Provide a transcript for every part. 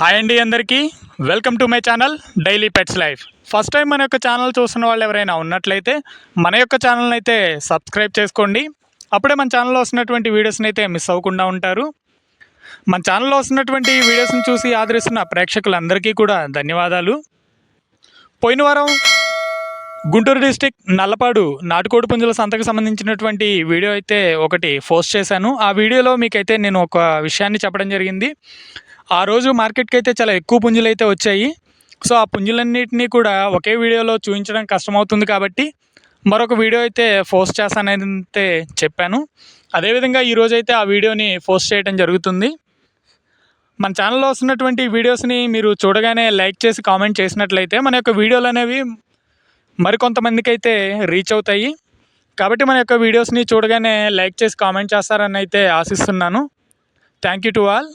Hi అండి అందరికీ. Welcome to my channel daily pets life first time మన యొక్క ఛానల్ చూస్తున్న వాళ్ళు ఎవరైనా ఉన్నట్లయితే మన యొక్క ఛానల్ని అయితే సబ్స్క్రైబ్ చేసుకోండి. అప్పుడే మన ఛానల్లో వస్తున్నటువంటి వీడియోస్ని అయితే మిస్ అవ్వకుండా ఉంటారు. మన ఛానల్లో వస్తున్నటువంటి వీడియోస్ని చూసి ఆదరిస్తున్న ప్రేక్షకులందరికీ కూడా ధన్యవాదాలు. పోయిన వారం గుంటూరు డిస్టిక్ నల్లపాడు నాటుకోడి పుంజుల సంతకు సంబంధించినటువంటి వీడియో అయితే ఒకటి పోస్ట్ చేశాను. ఆ వీడియోలో మీకైతే నేను ఒక విషయాన్ని చెప్పడం జరిగింది. ఆ రోజు మార్కెట్కి అయితే చాలా ఎక్కువ పుంజులు అయితే వచ్చాయి. సో ఆ పుంజులన్నింటినీ కూడా ఒకే వీడియోలో చూపించడం కష్టమవుతుంది కాబట్టి మరొక వీడియో అయితే పోస్ట్ చేస్తానైతే అయితే చెప్పాను. అదేవిధంగా ఈరోజు అయితే ఆ వీడియోని పోస్ట్ చేయడం జరుగుతుంది. మన ఛానల్లో వస్తున్నటువంటి వీడియోస్ని మీరు చూడగానే లైక్ చేసి కామెంట్ చేసినట్లయితే మన యొక్క వీడియోలు అనేవి మరికొంతమందికి అయితే రీచ్ అవుతాయి. కాబట్టి మన యొక్క వీడియోస్ని చూడగానే లైక్ చేసి కామెంట్ చేస్తారని అయితే ఆశిస్తున్నాను. Thank you to all.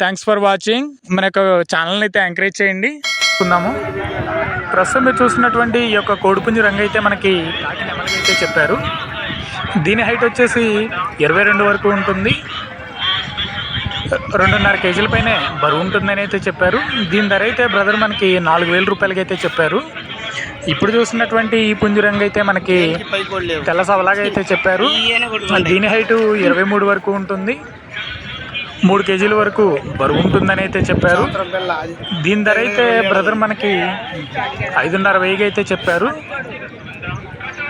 Thanks for watching మన యొక్క ఛానల్ని అయితే ఎంకరేజ్ చేయండి. చూద్దాము. ప్రస్తుతం మీరు చూస్తున్నటువంటి ఈ యొక్క కోడిపుంజి రంగు అయితే మనకి అయితే చెప్పారు. దీని హైట్ వచ్చేసి ఇరవై రెండు వరకు ఉంటుంది. రెండున్నర కేజీల పైనే బరువు ఉంటుందని అయితే చెప్పారు. దీని ధర అయితే బ్రదర్ మనకి నాలుగు వేల రూపాయలకి అయితే చెప్పారు. ఇప్పుడు చూసినటువంటి ఈ పుంజు రంగు అయితే మనకి తెల్ల సవలాగా అయితే చెప్పారు. దీని హైట్ ఇరవై మూడు వరకు ఉంటుంది. మూడు కేజీల వరకు బరువు ఉంటుందని అయితే చెప్పారు. దీని ధర అయితే బ్రదర్ మనకి ఐదున్నర వెయ్యి అయితే చెప్పారు.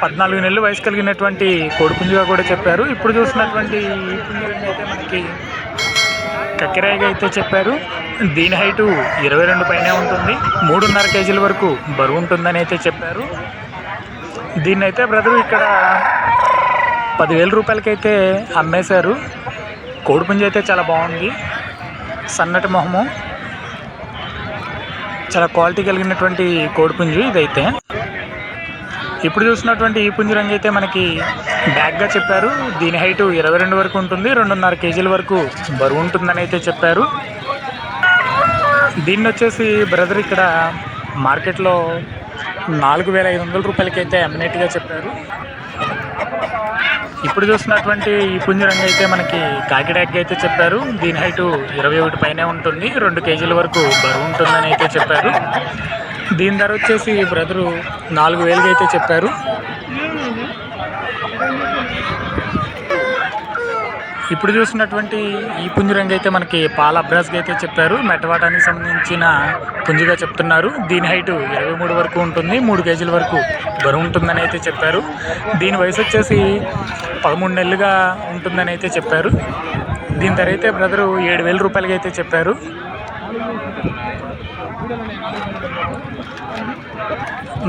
పద్నాలుగు నెలలు వయసు కలిగినటువంటి కోడిపుంజుగా కూడా చెప్పారు. ఇప్పుడు చూసినటువంటి ఈ అయితే మనకి కక్కిరాయిగా అయితే చెప్పారు. దీని హైటు ఇరవై రెండు పైనే ఉంటుంది. మూడున్నర కేజీల వరకు బరువు ఉంటుందని అయితే చెప్పారు. దీన్నైతే బ్రదరు ఇక్కడ పదివేల రూపాయలకైతే అమ్మేశారు. కోడిపుంజి అయితే చాలా బాగుంది. సన్నటి మొహము. చాలా క్వాలిటీ కలిగినటువంటి కోడిపుంజు ఇదైతే. ఇప్పుడు చూసినటువంటి ఈ పుంజు రంగు అయితే మనకి బ్యాగ్గా చెప్పారు. దీని హైట్ ఇరవై రెండు వరకు ఉంటుంది. రెండున్నర కేజీల వరకు బరువు ఉంటుందని అయితే చెప్పారు. దీన్ని వచ్చేసి బ్రదర్ ఇక్కడ మార్కెట్లో నాలుగు వేల ఐదు వందల రూపాయలకి అయితే అమ్మినట్టుగా చెప్పారు. ఇప్పుడు చూసినటువంటి ఈ పుంజరంగ అయితే మనకి కాకిడాకి అయితే చెప్పారు. దీని హైట్ ఇరవై ఒకటి పైనే ఉంటుంది. రెండు కేజీల వరకు బరువు ఉంటుందని అయితే చెప్పారు. దీని ధర వచ్చేసి బ్రదరు నాలుగు వేలుగా అయితే చెప్పారు. ఇప్పుడు చూసినటువంటి ఈ పుంజు అయితే మనకి పాల అభ్యాస్గా అయితే చెప్పారు. మెటవాటానికి సంబంధించిన పుంజుగా చెప్తున్నారు. దీని హైట్ ఇరవై మూడు వరకు ఉంటుంది. మూడు కేజీల వరకు బరువు ఉంటుందని అయితే చెప్పారు. దీని వయసు వచ్చేసి పదమూడు నెలలుగా ఉంటుందని అయితే చెప్పారు. దీని ధర అయితే బ్రదరు ఏడు వేల రూపాయలకి అయితే చెప్పారు.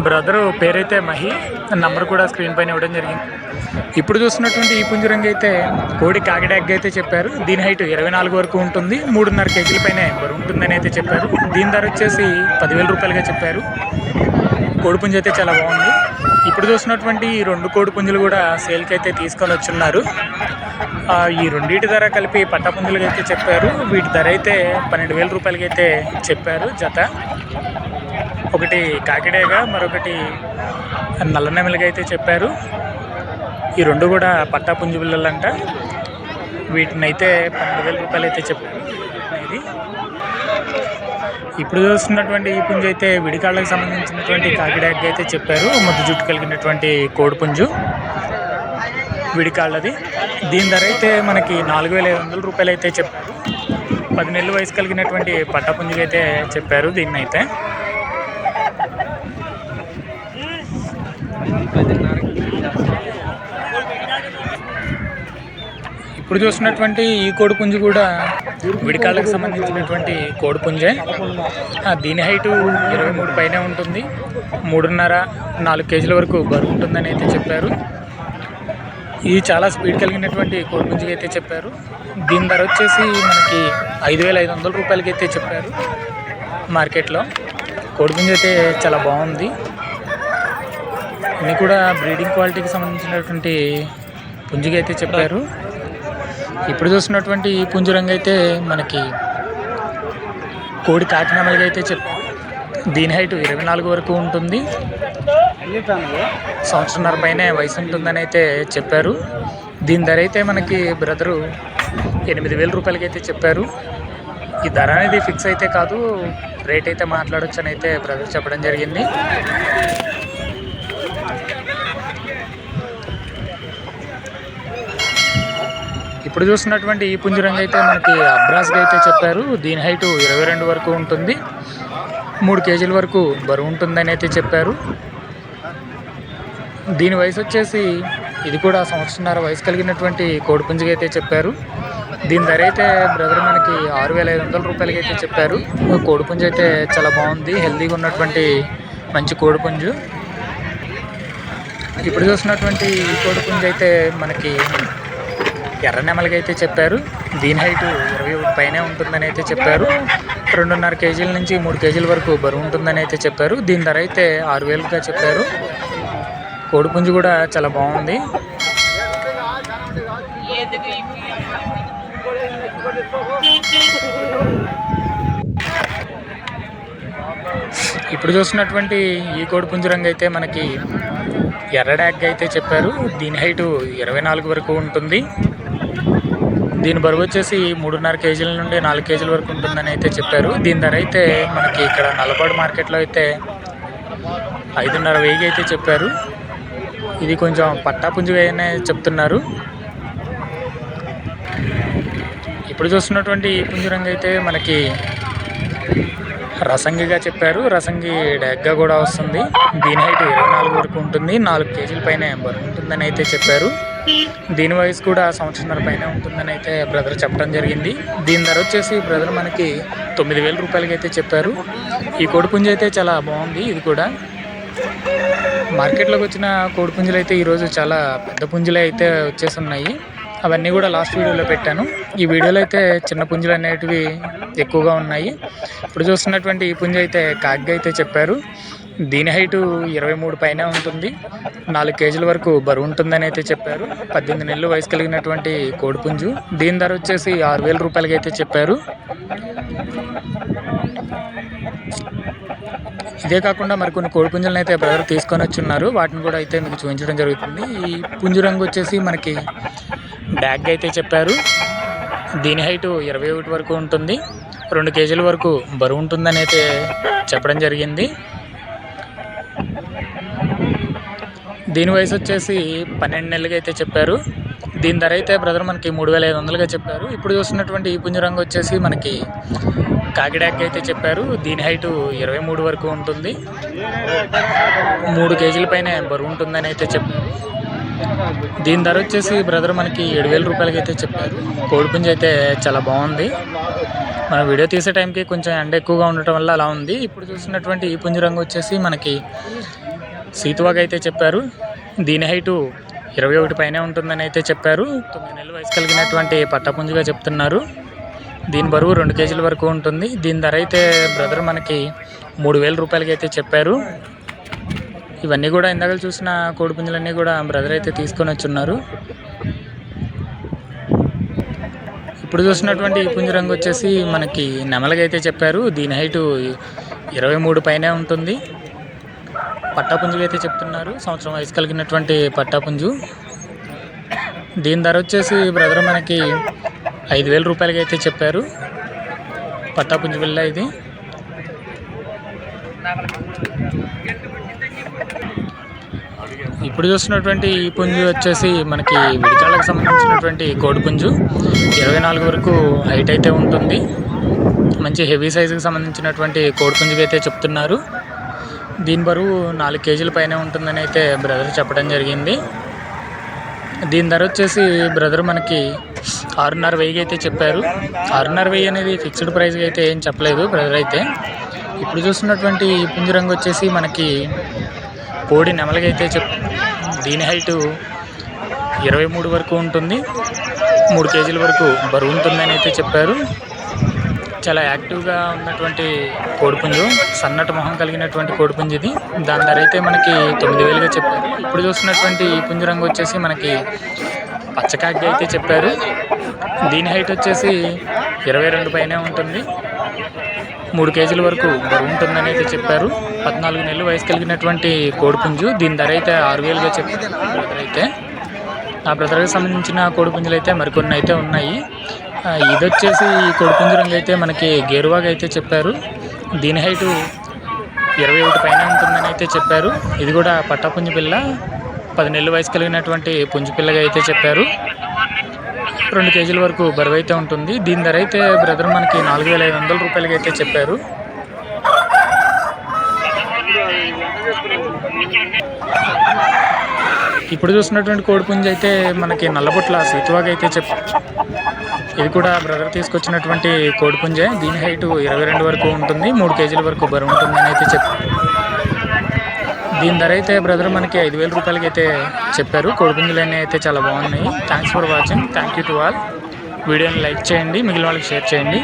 బ్రదరు పేరైతే మహి నంబర్ కూడా స్క్రీన్ పైన ఇవ్వడం జరిగింది. ఇప్పుడు చూస్తున్నటువంటి ఈ పుంజురంగి అయితే కోడి కాకిడాగ్ అయితే చెప్పారు. దీని హైట్ ఇరవై నాలుగు వరకు ఉంటుంది. మూడున్నర కేజీల పైన బరువు ఉంటుందని అయితే చెప్పారు. దీని ధర వచ్చేసి పదివేల రూపాయలుగా చెప్పారు. కోడిపుంజు అయితే చాలా బాగుంది. ఇప్పుడు చూసినటువంటి ఈ రెండు కోడిపుంజులు కూడా సేల్కి అయితే తీసుకొని వచ్చున్నారు. ఈ రెండింటి ధర కలిపి పట్టపుంజులకి అయితే చెప్పారు. వీటి ధర అయితే పన్నెండు వేల రూపాయలకి అయితే చెప్పారు జత. ఒకటి కాకిడేగా మరొకటి నల్ల అయితే చెప్పారు. ఈ రెండు కూడా పట్టాపుంజు పిల్లలంట వీటిని అయితే పన్నెండు వేల రూపాయలు అయితే చెప్పారు. ఇది ఇప్పుడు చూస్తున్నటువంటి ఈ పుంజు అయితే విడికాళ్ళకు సంబంధించినటువంటి కాకిడాకి అయితే చెప్పారు. ముద్దు జుట్టు కలిగినటువంటి కోడి పుంజు. విడికాళ్ళది. దీని ధర అయితే మనకి నాలుగు వేల ఐదు వందల రూపాయలు అయితే చెప్పారు. పది నెలలు వయసు కలిగినటువంటి పట్టపుంజుకి అయితే చెప్పారు దీన్ని అయితే. ఇప్పుడు చూసినటువంటి ఈ కోడి పుంజు కూడా విడికాళ్ళకు సంబంధించినటువంటి కోడిపుంజే దీని హైటు ఇరవై మూడు పైనే ఉంటుంది. మూడున్నర నాలుగు కేజీల వరకు బరువు ఉంటుందని అయితే చెప్పారు. ఇది చాలా స్పీడ్ కలిగినటువంటి కోడిపుంజికి అయితే చెప్పారు. దీని ధర వచ్చేసి మనకి ఐదు వేల ఐదు వందల రూపాయలకి అయితే చెప్పారు మార్కెట్లో. కోడిపుంజ అయితే చాలా బాగుంది. ఇది కూడా బ్రీడింగ్ క్వాలిటీకి సంబంధించినటువంటి పుంజుగా అయితే చెప్పారు. ఇప్పుడు చూసినటువంటి ఈ పుంజు రంగు అయితే మనకి కోడి కాకినామలుగా అయితే చెప్పారు దీని హైట్ ఇరవై నాలుగు వరకు ఉంటుంది. సంవత్సరంన్నర పైనే వయసు ఉంటుందని అయితే చెప్పారు. దీని ధర అయితే మనకి బ్రదరు ఎనిమిది వేల రూపాయలకి అయితే చెప్పారు. ఈ ధర అనేది ఫిక్స్ అయితే కాదు రేట్ అయితే మాట్లాడొచ్చు అని అయితే బ్రదర్ చెప్పడం జరిగింది. ఇప్పుడు చూస్తున్నటువంటి ఈ పుంజరంగా అయితే మనకి అబ్రాస్గా అయితే చెప్పారు. దీని హైట్ ఇరవై రెండు వరకు ఉంటుంది. మూడు కేజీల వరకు బరువు ఉంటుందని అయితే చెప్పారు. దీని వయసు వచ్చేసి ఇది కూడా సంవత్సరంన్నర వయసు కలిగినటువంటి కోడిపుంజిగా అయితే చెప్పారు. దీని ధర అయితే బ్రదర్ మనకి ఆరు వేల ఐదు వందల రూపాయలకి అయితే చెప్పారు. కోడిపుంజు అయితే చాలా బాగుంది. హెల్తీగా ఉన్నటువంటి మంచి కోడిపుంజు ఇప్పుడు చూసినటువంటి ఈ కోడిపుంజు అయితే మనకి ఎర్ర నెమలకి అయితే చెప్పారు. దీని హైట్ ఇరవై ఒకటి పైనే ఉంటుందని అయితే చెప్పారు. రెండున్నర కేజీల నుంచి మూడు కేజీల వరకు బరువు ఉంటుందని అయితే చెప్పారు. దీని ధర అయితే ఆరు వేలుగా చెప్పారు. కోడిపుంజు కూడా చాలా బాగుంది. ఇప్పుడు చూసినటువంటి ఈ కోడిపుంజు రంగు అయితే మనకి ఎర్ర డాగ్ అయితే చెప్పారు. దీని హైటు ఇరవై నాలుగు వరకు ఉంటుంది. దీని బరువు వచ్చేసి మూడున్నర కేజీల నుండి నాలుగు కేజీల వరకు ఉంటుందని అయితే చెప్పారు. దీని ధర అయితే మనకి ఇక్కడ నల్లపాడు మార్కెట్లో అయితే ఐదున్నర వెయ్యి అయితే చెప్పారు. ఇది కొంచెం పట్టా పుంజుగానే చెప్తున్నారు. ఇప్పుడు చూస్తున్నటువంటి ఈ పుంజురంగు అయితే మనకి రసంగిగా చెప్పారు. రసంగి డెగ్గా కూడా వస్తుంది. దీని హైట్ ఇరవై నాలుగు వరకు ఉంటుంది. నాలుగు కేజీల పైన బరువు ఉంటుందని అయితే చెప్పారు. దీని వయసు కూడా సంవత్సరంన్నర పైన ఉంటుందని అయితే బ్రదర్ చెప్పడం జరిగింది. దీని ధర వచ్చేసి బ్రదర్ మనకి తొమ్మిది వేల రూపాయలకి అయితే చెప్పారు. ఈ కోడిపుంజ అయితే చాలా బాగుంది ఇది కూడా. మార్కెట్లోకి వచ్చిన కోడిపుంజలు అయితే ఈరోజు చాలా పెద్ద పుంజులే అయితే వచ్చేసి ఉన్నాయి అవన్నీ కూడా లాస్ట్ వీడియోలో పెట్టాను. ఈ వీడియోలో అయితే చిన్న పుంజులు అనేటివి ఎక్కువగా ఉన్నాయి. ఇప్పుడు చూస్తున్నటువంటి ఈ పుంజు అయితే కాగ్గా అయితే చెప్పారు. దీని హైటు ఇరవై మూడు పైన ఉంటుంది. నాలుగు కేజీల వరకు బరువు ఉంటుందని అయితే చెప్పారు. పద్దెనిమిది నెలలు వయసు కలిగినటువంటి కోడిపుంజు. దీని ధర వచ్చేసి ఆరు వేల రూపాయలకి అయితే చెప్పారు. ఇదే కాకుండా మరికొన్ని కోడి పుంజులను అయితే బ్రదర్ తీసుకొని వచ్చి ఉన్నారు వాటిని కూడా అయితే మీకు చూపించడం జరుగుతుంది. ఈ పుంజు రంగు వచ్చేసి మనకి బ్యాగ్ అయితే చెప్పారు. దీని హైటు ఇరవై ఒకటి వరకు ఉంటుంది. రెండు కేజీల వరకు బరువు ఉంటుందని అయితే చెప్పడం జరిగింది. దీని వయసు వచ్చేసి పన్నెండు నెలలుగా అయితే చెప్పారు. దీని ధర అయితే బ్రదర్ మనకి మూడు వేల ఐదు వందలుగా చెప్పారు. ఇప్పుడు చూస్తున్నటువంటి ఈ పుంజు రంగు వచ్చేసి మనకి కాకిడాక్ అయితే చెప్పారు. దీని హైటు ఇరవై మూడు వరకు ఉంటుంది. మూడు కేజీల పైన బరువు ఉంటుందని అయితే చెప్పారు. దీని ధర వచ్చేసి బ్రదర్ మనకి ఏడు వేల రూపాయలకి అయితే చెప్పారు. కోడిపుంజి అయితే చాలా బాగుంది. మన వీడియో తీసే టైంకి కొంచెం ఎండ ఎక్కువగా ఉండటం వల్ల అలా ఉంది. ఇప్పుడు చూసినటువంటి ఈ పుంజు రంగు వచ్చేసి మనకి సీతువాగా అయితే చెప్పారు. దీని హైటు ఇరవై ఒకటి పైనే ఉంటుందని అయితే చెప్పారు. తొమ్మిది నెలల వయసు కలిగినటువంటి పట్టపుంజుగా చెప్తున్నారు. దీని బరువు రెండు కేజీల వరకు ఉంటుంది. దీని ధర అయితే బ్రదర్ మనకి మూడు వేల రూపాయలకి అయితే చెప్పారు. ఇవన్నీ కూడా ఇందాక చూసిన కోడిపుంజులన్నీ కూడా బ్రదర్ అయితే తీసుకొని వచ్చున్నారు. ఇప్పుడు చూసినటువంటి ఈ పుంజు రంగు వచ్చేసి మనకి నెమలకైతే చెప్పారు. దీని హైటు ఇరవై మూడు పైనే ఉంటుంది. పట్టాపుంజుగా అయితే చెప్తున్నారు. సంవత్సరం వయసు కలిగినటువంటి పట్టాపుంజు. దీని ధర వచ్చేసి బ్రదర్ మనకి ఐదు వేల రూపాయలకి అయితే చెప్పారు. పట్టాపుంజు బిల్ల ఇది. ఇప్పుడు చూస్తున్నటువంటి ఈ పుంజు వచ్చేసి మనకి విడికాళ్ళకు సంబంధించినటువంటి కోడిపుంజు ఇరవై నాలుగు వరకు హైట్ అయితే ఉంటుంది. మంచి హెవీ సైజుకి సంబంధించినటువంటి కోడిపుంజుకి అయితే చెప్తున్నారు. దీని బరువు నాలుగు కేజీల పైన ఉంటుందని అయితే బ్రదర్ చెప్పడం జరిగింది. దీని ధర వచ్చేసి బ్రదర్ మనకి ఆరున్నర వెయ్యి అయితే చెప్పారు. ఆరున్నర వెయ్యి అనేది ఫిక్స్డ్ ప్రైస్గా అయితే ఏం చెప్పలేదు బ్రదర్ అయితే. ఇప్పుడు చూస్తున్నటువంటి పుంజరంగు పుంజు రంగు వచ్చేసి మనకి కోడి నెమలిగా అయితే చెప్ దీని హైటు ఇరవై మూడు వరకు ఉంటుంది. మూడు కేజీల వరకు బరువు ఉంటుందని అయితే చెప్పారు. చాలా యాక్టివ్గా ఉన్నటువంటి కోడిపుంజు సన్నటి మొహం కలిగినటువంటి కోడిపుంజు ఇది. దాని ధర అయితే మనకి తొమ్మిది వేలుగా చెప్పారు. ఇప్పుడు చూస్తున్నటువంటి ఈ పుంజు రంగు వచ్చేసి మనకి పచ్చకాకి అయితే చెప్పారు. దీని హైట్ వచ్చేసి ఇరవై రెండు పైనే ఉంటుంది. మూడు కేజీల వరకు బరువు ఉంటుందని అయితే చెప్పారు. పద్నాలుగు నెలలు వయసు కలిగినటువంటి కోడిపుంజు దీని ధర అయితే ఆరు వేలుగా చెప్పారు. అయితే ఆ బ్రదర్కి సంబంధించిన కోడిపుంజులు అయితే మరికొన్ని అయితే ఉన్నాయి. ఇది వచ్చేసి ఈ కొడుపుంజరంగా అయితే మనకి గేరువాగా అయితే చెప్పారు. దీని హైటు ఇరవై ఒకటి పైన ఉంటుందని అయితే చెప్పారు. ఇది కూడా పట్టాపుంజి పిల్ల పది నెలల వయసు కలిగినటువంటి పుంజి పిల్లగా అయితే చెప్పారు. రెండు కేజీల వరకు బరువు అయితే ఉంటుంది. దీని ధర అయితే బ్రదర్ మనకి నాలుగు వేల ఐదు వందల రూపాయలకి అయితే చెప్పారు. ఇప్పుడు చూసినటువంటి కోడిపుంజి అయితే మనకి నల్లబొట్ల సీతువాగా అయితే చెప్పారు. ఇది కూడా బ్రదర్ తీసుకొచ్చినటువంటి కోడిపుంజే. దీని హైట్ ఇరవై రెండు వరకు ఉంటుంది. మూడు కేజీల వరకు బరువు ఉంటుందని అయితే చెప్ దీని ధర అయితే బ్రదర్ మనకి ఐదు వేల రూపాయలకి అయితే చెప్పారు. కోడిపుంజులు అన్నీ అయితే చాలా బాగున్నాయి. Thanks for watching thank you to all వీడియోని లైక్ చేయండి. మిగిలిన వాళ్ళకి షేర్ చేయండి.